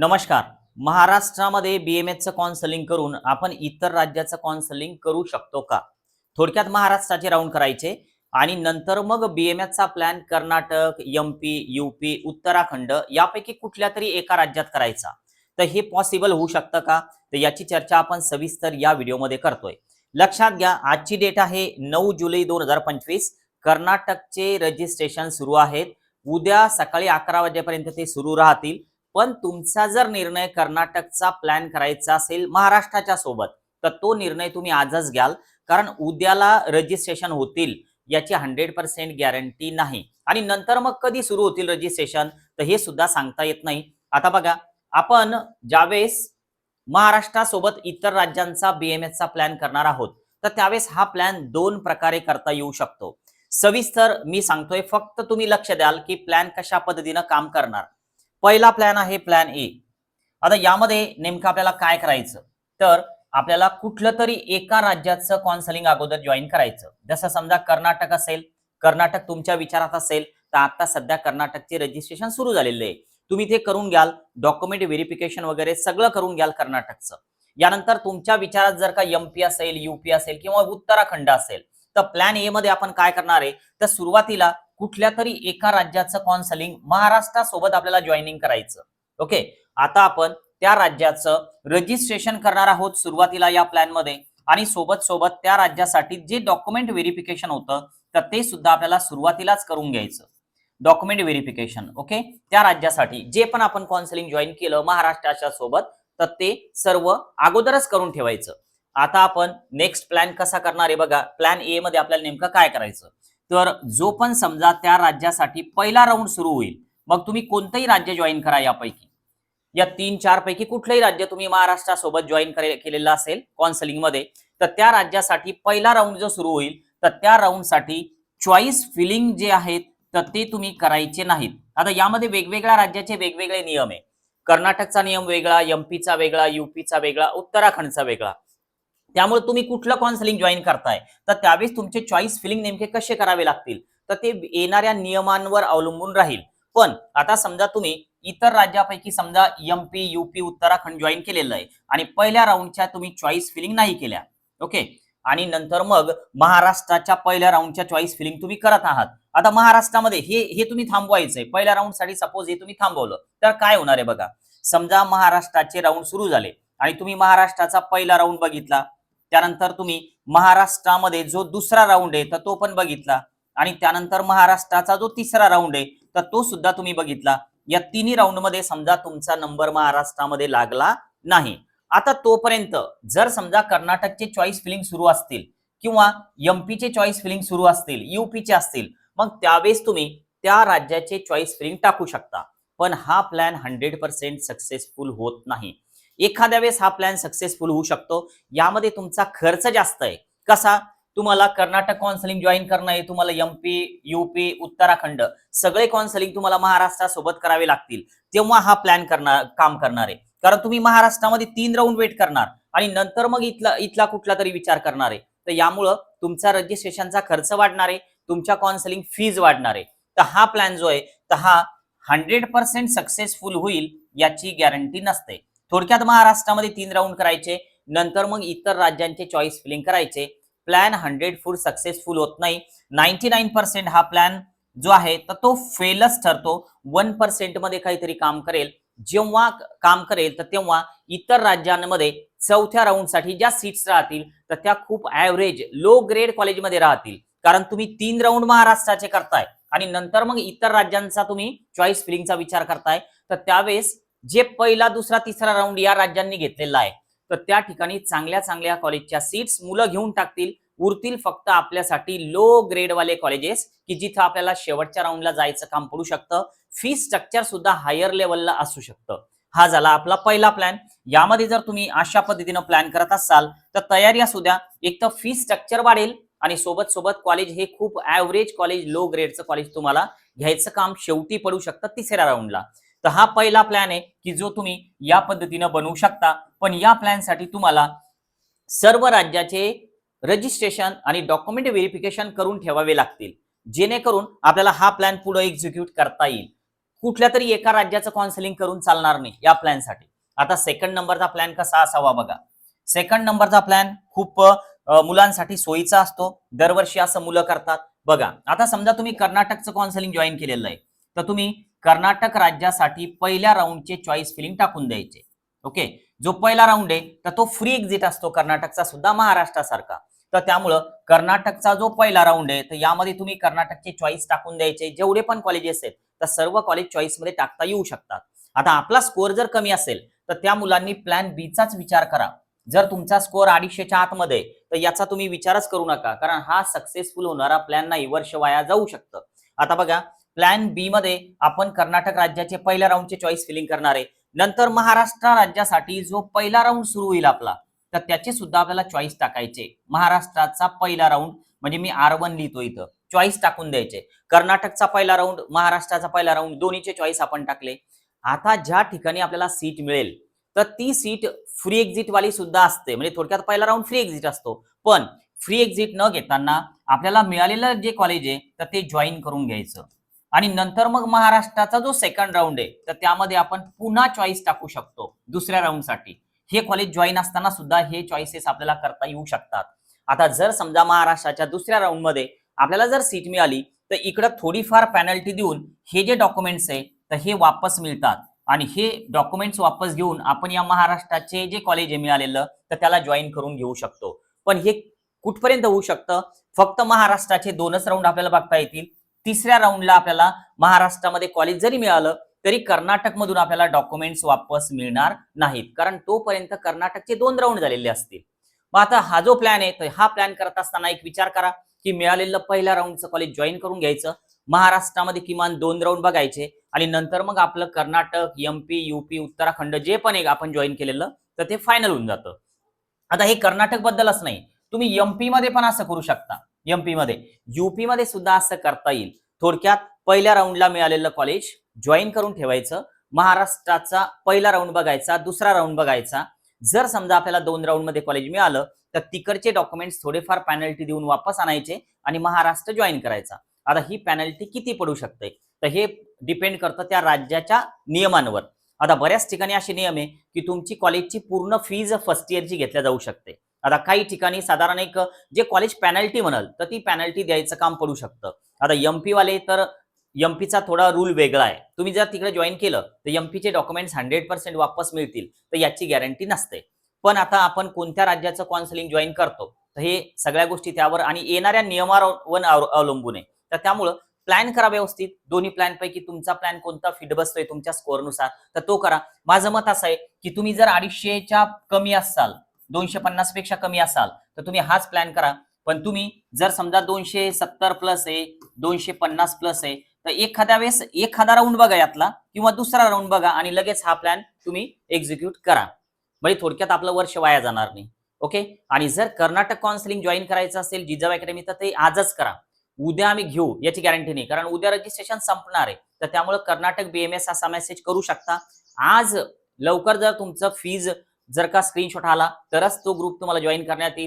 नमस्कार. महाराष्ट्रामध्ये बी M एचचं counselling करून आपण इतर राज्याचं कॉन्सलिंग करू शकतो का? थोडक्यात महाराष्ट्राचे राऊंड करायचे आणि नंतर मग B M एचचा plan Karnataka M P U P Uttarakhand यापैकी कुठल्या तरी एका राज्यात करायचा. तर हे पॉसिबल होऊ शकतं का? तर याची चर्चा आपण सविस्तर या व्हिडिओमध्ये करतोय. लक्षात घ्या आजची डेट आहे नऊ जुलै दोन हजार पंचवीस. कर्नाटकचे रजिस्ट्रेशन सुरू आहेत. उद्या सकाळी अकरा वाजेपर्यंत ते सुरू राहतील. पण तुमचा जर निर्णय कर्नाटकचा प्लॅन करायचा असेल महाराष्ट्राच्या सोबत तर तो निर्णय तुम्ही आजच घ्याल. कारण उद्याला रजिस्ट्रेशन होतील याची हंड्रेड पर्सेंट गॅरंटी नाही. आणि नंतर मग कधी सुरू होतील रजिस्ट्रेशन तर हे सुद्धा सांगता येत नाही. आता बघा आपण ज्यावेळेस महाराष्ट्रासोबत इतर राज्यांचा बीएमएसचा प्लॅन करणार आहोत तर त्यावेळेस हा प्लॅन दोन प्रकारे करता येऊ शकतो. सविस्तर मी सांगतोय फक्त तुम्ही लक्ष द्याल की प्लॅन कशा पद्धतीनं काम करणार. पहिला प्लॅन आहे प्लॅन ए आता यामध्ये नेमकं आपल्याला काय करायचं? तर आपल्याला कुठलं तरी एका राज्याचं काउन्सिलिंग अगोदर जॉईन करायचं. जसं समजा कर्नाटक असेल कर्नाटक तुमच्या विचारात असेल तर आता सध्या कर्नाटकचे रजिस्ट्रेशन सुरू झालेले आहे. तुम्ही ते करून घ्याल डॉक्युमेंट व्हेरिफिकेशन वगैरे सगळं करून घ्याल कर्नाटकचं. यानंतर तुमच्या विचारात जर का एमपी असेल युपी असेल किंवा उत्तराखंड असेल तर प्लॅन ए मध्ये आपण काय करणार आहे? तर सुरुवातीला कुठल्या तरी एका राज्याचं कॉन्सलिंग महाराष्ट्रासोबत आपल्याला जॉईनिंग करायचं. ओके आता आपण त्या राज्याचं रजिस्ट्रेशन करणार आहोत सुरुवातीला या प्लॅनमध्ये आणि सोबत सोबत त्या राज्यासाठी जे डॉक्युमेंट व्हेरिफिकेशन होतं तर ते सुद्धा आपल्याला सुरुवातीलाच करून घ्यायचं. डॉक्युमेंट व्हेरिफिकेशन ओके त्या राज्यासाठी जे पण आपण काउन्सिलिंग जॉईन केलं महाराष्ट्राच्या सोबत तर ते सर्व अगोदरच करून ठेवायचं. आता आपण नेक्स्ट प्लॅन कसा करणार आहे बघा. प्लॅन ए मध्ये आपल्याला नेमकं काय करायचं? तर जो पण समजा त्या राज्यासाठी पहिला राऊंड सुरू होईल मग तुम्ही कोणतंही राज्य जॉईन करा यापैकी. या तीन चार पैकी कुठलंही राज्य तुम्ही महाराष्ट्रासोबत जॉईन केलेलं असेल काउन्सिलिंगमध्ये तर त्या राज्यासाठी पहिला राऊंड जो सुरू होईल तर त्या राऊंडसाठी चॉईस फिलिंग जे आहेत तर ते तुम्ही करायचे नाहीत. आता यामध्ये वेगवेगळ्या राज्याचे वेगवेगळे नियम आहे. कर्नाटकचा नियम वेगळा एमपीचा वेगळा युपीचा वेगळा उत्तराखंडचा वेगळा. त्यामुळे तुम्ही कुठलं कॉन्सलिंग जॉईन करताय? तर त्यावेळेस तुमचे चॉईस फिलिंग नेमके कसे करावे लागतील? तर ते येणाऱ्या नियमांवर अवलंबून राहील. पण आता समजा तुम्ही इतर राज्यापैकी समजा एमपी युपी उत्तराखंड जॉईन केलेलं आहे आणि पहिल्या राऊंडच्या तुम्ही चॉईस फिलिंग नाही केल्या. ओके आणि नंतर मग महाराष्ट्राच्या पहिल्या राऊंडच्या चॉईस फिलिंग तुम्ही करत आहात. आता महाराष्ट्रामध्ये हे हे तुम्ही थांबवायचंय. पहिल्या राऊंडसाठी सपोज हे तुम्ही थांबवलं. तर काय होणार आहे बघा? समजा महाराष्ट्राचे राऊंड सुरू झाले आणि तुम्ही महाराष्ट्राचा पहिला राऊंड बघितला. त्यानंतर तुम्ही महाराष्ट्रामध्ये जो दुसरा राऊंड आहे तर तो पण बघितला. आणि त्यानंतर महाराष्ट्राचा जो तिसरा राऊंड आहे तर तो सुद्धा तुम्ही बघितला. या तिन्ही राऊंडमध्ये समजा तुमचा नंबर महाराष्ट्रामध्ये लागला नाही. आता तोपर्यंत जर समजा कर्नाटकचे चॉईस फिलिंग सुरू असतील किंवा एमपीचे चॉईस फिलिंग सुरू असतील युपीचे असतील मग त्यावेळेस तुम्ही त्या राज्याचे चॉईस फिलिंग टाकू शकता. पण हा प्लॅन हंड्रेड पर्सेंट सक्सेसफुल होत नाही. एखाद्या वेळेस हा प्लॅन सक्सेसफुल होऊ शकतो. यामध्ये तुमचा खर्च जास्त आहे. कसा? तुम्हाला कर्नाटक काउन्सिलिंग जॉईन करणं आहे तुम्हाला एमपी युपी उत्तराखंड सगळे काउन्सिलिंग तुम्हाला महाराष्ट्रासोबत करावे लागतील. तेव्हा हा प्लॅन करणार काम करणार आहे. कारण तुम्ही महाराष्ट्रामध्ये तीन राऊंड वेट करणार आणि नंतर मग इथला इथला कुठला तरी विचार करणार आहे. तर यामुळं तुमचा रजिस्ट्रेशनचा खर्च वाढणार आहे तुमच्या काउन्सिलिंग फीज वाढणार आहे. तर हा प्लॅन जो आहे तर हा हंड्रेड पर्सेंट सक्सेसफुल होईल याची गॅरंटी नसते. थोडक्यात महाराष्ट्रामध्ये तीन राऊंड करायचे नंतर मग इतर राज्यांचे चॉईस फिलिंग करायचे. प्लॅन हंड्रेड फूड सक्सेसफुल होत नाही. नाईन्टी नाईन पर्सेंट हा प्लॅन जो आहे तर तो फेलच ठरतो. वन पर्सेंटमध्ये काहीतरी काम करेल. जेव्हा काम करेल तर तेव्हा इतर राज्यांमध्ये चौथ्या राऊंडसाठी ज्या सीट्स राहतील तर त्या खूप ऍव्हरेज लो ग्रेड कॉलेजमध्ये राहतील. कारण तुम्ही तीन राऊंड महाराष्ट्राचे करताय. आणि नंतर मग इतर राज्यांचा तुम्ही चॉईस फिलिंगचा विचार करताय. तर त्यावेळेस जे पहिला दुसरा तिसरा राऊंड या राज्यांनी घेतलेला आहे. तर त्या ठिकाणी चांगल्या चांगल्या कॉलेजच्या सीट्स मुलं घेऊन टाकतील. उरतील फक्त आपल्यासाठी लो ग्रेडवाले कॉलेजेस की जिथं आपल्याला शेवटच्या राऊंडला जायचं काम पडू शकतं. फी स्ट्रक्चर सुद्धा हायर लेवलला असू शकतं. हा झाला आपला पहिला प्लॅन यामध्ये जर तुम्ही अशा पद्धतीनं प्लॅन करत असाल तर तयारी असू द्या एक तर फी स्ट्रक्चर वाढेल आणि सोबत सोबत कॉलेज हे खूप ऍव्हरेज कॉलेज लो ग्रेडचं कॉलेज तुम्हाला घ्यायचं काम शेवटी पडू शकतं तिसऱ्या राऊंडला तर हा पहिला प्लॅन आहे की जो तुम्ही या पद्धतीनं बनवू शकता. पण या प्लॅनसाठी तुम्हाला सर्व राज्याचे रजिस्ट्रेशन आणि डॉक्युमेंट व्हेरिफिकेशन करून ठेवावे लागतील. जेणेकरून आपल्याला हा प्लॅन पुढे एक्झिक्यूट करता येईल. कुठल्या तरी एका राज्याचं काउन्सिलिंग करून चालणार नाही या प्लॅनसाठी आता सेकंड नंबरचा प्लॅन कसा असावा बघा. सेकंड नंबरचा प्लॅन खूप मुलांसाठी सोयीचा असतो. दरवर्षी असं मुलं करतात. बघा आता समजा तुम्ही कर्नाटकचं काउन्सिलिंग जॉईन केलेलं आहे. तर तुम्ही कर्नाटक राज्यासाठी पहिल्या राऊंडचे चॉईस फिलिंग टाकून द्यायचे. ओके जो पहिला राऊंड आहे तर तो फ्री एक्झिट असतो कर्नाटकचा सुद्धा महाराष्ट्रासारखा. तर त्यामुळं कर्नाटकचा जो पहिला राऊंड आहे तर यामध्ये तुम्ही कर्नाटकचे चॉईस टाकून द्यायचे. जेवढे पण कॉलेजेस आहेत तर सर्व कॉलेज चॉईसमध्ये टाकता येऊ शकतात. आता आपला स्कोअर जर कमी असेल तर त्या मुलांनी प्लॅन बीचाच विचार करा. जर तुमचा स्कोअर अडीचशेच्या आतमध्ये तर याचा तुम्ही विचारच करू नका. कारण हा सक्सेसफुल होणारा प्लॅन नाही. वर्ष वाया जाऊ शकतं. आता बघा प्लॅन बी मध्ये आपण कर्नाटक राज्याचे पहिल्या राऊंडचे चॉईस फिलिंग करणार आहे. नंतर महाराष्ट्र राज्यासाठी जो पहिला राऊंड सुरू होईल आपला तर त्याचे सुद्धा आपल्याला चॉईस टाकायचे. महाराष्ट्राचा पहिला राऊंड म्हणजे मी आर वन लिहितो इथं. चॉईस टाकून द्यायचे. कर्नाटकचा पहिला राऊंड महाराष्ट्राचा पहिला राऊंड दोन्हीचे चॉईस आपण टाकले. आता ज्या ठिकाणी आपल्याला सीट मिळेल तर ती सीट फ्री एक्झिट वाली सुद्धा असते. म्हणजे थोडक्यात पहिला राऊंड फ्री एक्झिट असतो. पण फ्री एक्झिट न घेताना आपल्याला मिळालेलं जे कॉलेज आहे तर ते जॉईन करून घ्यायचं. आणि नंतर मग महाराष्ट्राचा जो सेकंड राऊंड आहे तर त्यामध्ये आपण पुन्हा चॉईस टाकू शकतो दुसऱ्या राऊंडसाठी हे कॉलेज जॉईन असताना सुद्धा हे चॉईसेस आपल्याला करता येऊ शकतात. आता जर समजा महाराष्ट्राच्या दुसऱ्या राऊंडमध्ये आपल्याला जर सीट मिळाली तर इकडं थोडीफार पॅनल्टी देऊन हे जे डॉक्युमेंट्स आहे तर हे वापस मिळतात. आणि हे डॉक्युमेंट्स वापस घेऊन आपण या महाराष्ट्राचे जे कॉलेज मिळालेलं तर त्याला जॉईन करून घेऊ शकतो. पण हे कुठपर्यंत होऊ शकतं? फक्त महाराष्ट्राचे दोनच राऊंड आपल्याला बघता येतील. तिसऱ्या राऊंडला आपल्याला महाराष्ट्रामध्ये कॉलेज जरी मिळालं तरी कर्नाटकमधून आपल्याला डॉक्युमेंट्स वापस मिळणार नाहीत. कारण तोपर्यंत कर्नाटकचे दोन राऊंड झालेले असतील. मग आता हा जो प्लॅन आहे तर हा प्लॅन करत असताना एक विचार करा की मिळालेलं पहिल्या राऊंडचं कॉलेज जॉईन करून घ्यायचं. महाराष्ट्रामध्ये किमान दोन राऊंड बघायचे. आणि नंतर मग आपलं कर्नाटक एमपी युपी उत्तराखंड जे पण एक आपण जॉईन केलेलं तर ते फायनल होऊन जातं. आता हे कर्नाटक बद्दलच नाही. तुम्ही एमपी मध्ये पण असं करू शकता. एमपी मध्ये. युपी मध्ये सुद्धा असं करता येईल. थोडक्यात पहिल्या राऊंडला मिळालेलं कॉलेज जॉईन करून ठेवायचं. महाराष्ट्राचा पहिला राऊंड बघायचा दुसरा राऊंड बघायचा. जर समजा आपल्याला दोन राऊंडमध्ये कॉलेज मिळालं तर तिकडचे डॉक्युमेंट्स थोडेफार पॅनल्टी देऊन वापस आणायचे आणि महाराष्ट्र जॉईन करायचा. आता ही पॅनल्टी किती पडू शकते? तर हे डिपेंड करतं त्या राज्याच्या नियमांवर. आता बऱ्याच ठिकाणी असे नियम आहे की तुमची कॉलेजची पूर्ण फीज फर्स्ट इयरची घेतल्या जाऊ शकते. आता काही ठिकाणी साधारण एक जे कॉलेज पॅनल्टी म्हणाल तर ती पॅनल्टी द्यायचं काम पडू शकतं. आता एमपी वाले तर एमपीचा थोडा रूल वेगळा आहे. तुम्ही जर तिकडे जॉईन केलं तर एमपीचे डॉक्युमेंट्स हंड्रेड पर्सेंट वापस मिळतील तर याची गॅरंटी नसते. पण आता आपण कोणत्या राज्याचं काउन्सिलिंग जॉईन करतो तर हे सगळ्या गोष्टी त्यावर आणि येणाऱ्या नियमावर अवलंबून आहे. तर त्यामुळं प्लॅन करा व्यवस्थित. दोन्ही प्लॅन पैकी तुमचा प्लॅन कोणता फिट बसतोय तुमच्या स्कोअरनुसार तर तो करा. माझं मत असं आहे की तुम्ही जर अडीचशेच्या कमी असाल दोनशे पन्नासपेक्षा कमी असाल तर तुम्ही हाच प्लॅन करा. पण तुम्ही जर समजा दोनशे सत्तर प्लस आहे दोनशे पन्नास प्लस आहे तर एखाद्या वेळेस एखादा राऊंड बघा यातला किंवा दुसरा राऊंड बघा आणि लगेच हा प्लॅन तुम्ही एक्झिक्यूट करा. म्हणजे थोडक्यात आपलं वर्ष वाया जाणार नाही. ओके आणि जर कर्नाटक काउन्सिलिंग जॉईन करायचं असेल जिजाऊ अकॅडमी तर ते आजच करा. उद्या आम्ही घेऊ याची गॅरंटी नाही. कारण उद्या रजिस्ट्रेशन संपणार आहे. तर त्यामुळे कर्नाटक बीएमएस असा मेसेज करू शकता. आज लवकर जर तुमचं फीज जर का स्क्रीनशॉट आला तरच तो ग्रुप तुम्हाला जॉईन करण्यात येईल.